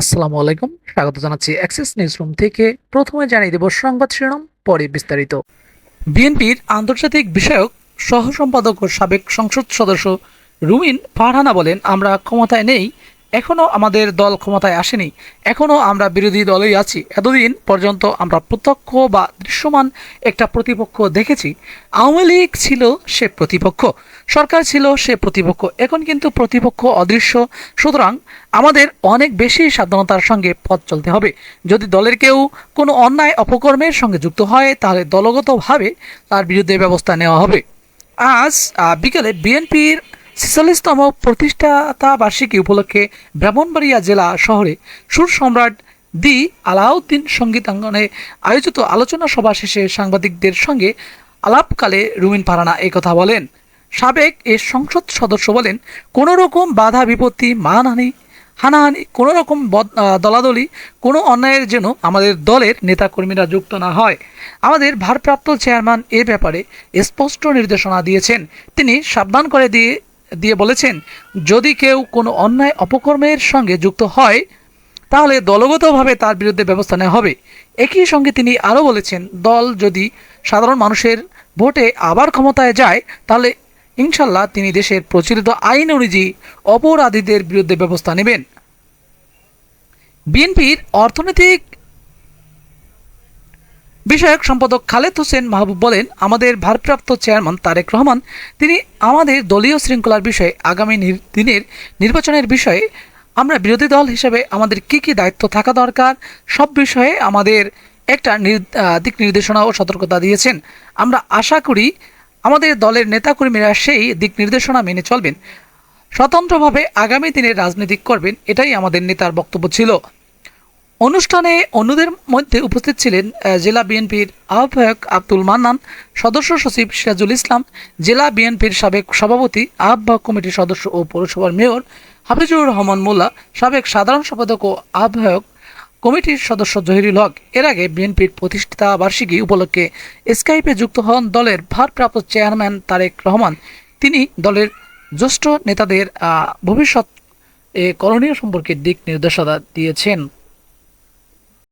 আসসালামু আলাইকুম। স্বাগত জানাচ্ছি অ্যাক্সেস নিউজ রুম থেকে। প্রথমে জানিয়ে দেব সংবাদ শিরোনাম, পরে বিস্তারিত। বিএনপির আন্তর্জাতিক বিষয়ক সহ সম্পাদক ও সাবেক সংসদ সদস্য রুমিন ফারহানা বলেন, আমরা ক্ষমতায় নেই এখনও আমাদের দল ক্ষমতায় আসেনি। এখনও আমরা বিরোধী দলেই আছি। এতদিন পর্যন্ত আমরা প্রত্যক্ষ বা দৃশ্যমান একটা প্রতিপক্ষ দেখেছি। আওয়ামী লীগ ছিল সে প্রতিপক্ষ। সরকার ছিল সে প্রতিপক্ষ। এখন কিন্তু প্রতিপক্ষ অদৃশ্য। সুতরাং আমাদের অনেক বেশি সাবধানতার সঙ্গে পথ চলতে হবে। যদি দলের কেউ কোনো অন্যায় অপকর্মের সঙ্গে যুক্ত হয়, তাহলে দলগতভাবে তার বিরুদ্ধে ব্যবস্থা নেওয়া হবে। আজ বিকেলে বিএনপির ছেচল্লিশতম প্রতিষ্ঠাতা বার্ষিকী উপলক্ষে ব্রাহ্মণবাড়িয়া জেলা শহরে সুর সম্রাট দি আলাউদ্দিন সঙ্গীতাঙ্গনে আয়োজিত আলোচনা সভা শেষে সাংবাদিকদের সঙ্গে আলাপকালে রুমিন পারানা এই কথা বলেন। সাবেক এ সংসদ সদস্য বলেন কোনো রকম বাধা, বিপত্তি, মানহানি, হানাহানি কোনো রকম দলাদলি, কোনো অন্যায়ের যেন আমাদের দলের নেতাকর্মীরা যুক্ত না হয়। আমাদের ভারপ্রাপ্ত চেয়ারম্যান এ ব্যাপারে স্পষ্ট নির্দেশনা দিয়েছেন। তিনি সাবধান করে দিয়ে দিয়ে বলেছেন, যদি কেউ কোনো অন্যায় অপকর্মের সঙ্গে যুক্ত হয়, তাহলে দলগতভাবে তার বিরুদ্ধে ব্যবস্থা নেওয়া হবে। একই সঙ্গে তিনি আরও বলেছেন, দল যদি সাধারণ মানুষের ভোটে আবার ক্ষমতায় যায়, তাহলে ইনশাল্লাহ তিনি দেশের প্রচলিত আইন অনুযায়ী অপরাধীদের বিরুদ্ধে ব্যবস্থা নেবেন। বিএনপির অর্থনৈতিক বিষয়ক সম্পাদক খালেদ হোসেন মাহবুব বলেন, আমাদের ভারপ্রাপ্ত চেয়ারম্যান তারেক রহমান, তিনি আমাদের দলীয় শৃঙ্খলার বিষয়ে আগামী নির- দিনের নির্বাচনের বিষয়ে আমরা বিরোধী দল হিসেবে আমাদের কি কি দায়িত্ব থাকা দরকার, সব বিষয়ে আমাদের একটা দিক নির্দেশনা ও সতর্কতা দিয়েছেন। আমরা আশা করি আমাদের দলের নেতাকর্মীরা সেই দিক নির্দেশনা মেনে চলবেন। স্বতন্ত্রভাবে আগামী দিনে রাজনীতি করবেন, এটাই আমাদের নেতার বক্তব্য ছিল। অনুষ্ঠানে অন্যদের মধ্যে উপস্থিত ছিলেন জেলা বিএনপির আহ্বায়ক আব্দুল মান্নান, সদস্য সচিব সিরাজুল ইসলাম, জেলা বিএনপির সাবেক সভাপতি, আহ্বায়ক কমিটির সদস্য ও পৌরসভার মেয়র হাফিজুর রহমান মোল্লা, সাবেক সাধারণ সম্পাদক ও আহ্বায়ক কমিটির সদস্য জহিরুল হক। এর আগে বিএনপির প্রতিষ্ঠাতা বার্ষিকী উপলক্ষে স্কাইপে যুক্ত হন দলের ভারপ্রাপ্ত চেয়ারম্যান তারেক রহমান। তিনি দলের জ্যেষ্ঠ নেতাদের ভবিষ্যৎ এ করণীয় সম্পর্কে দিক নির্দেশনা দিয়েছেন।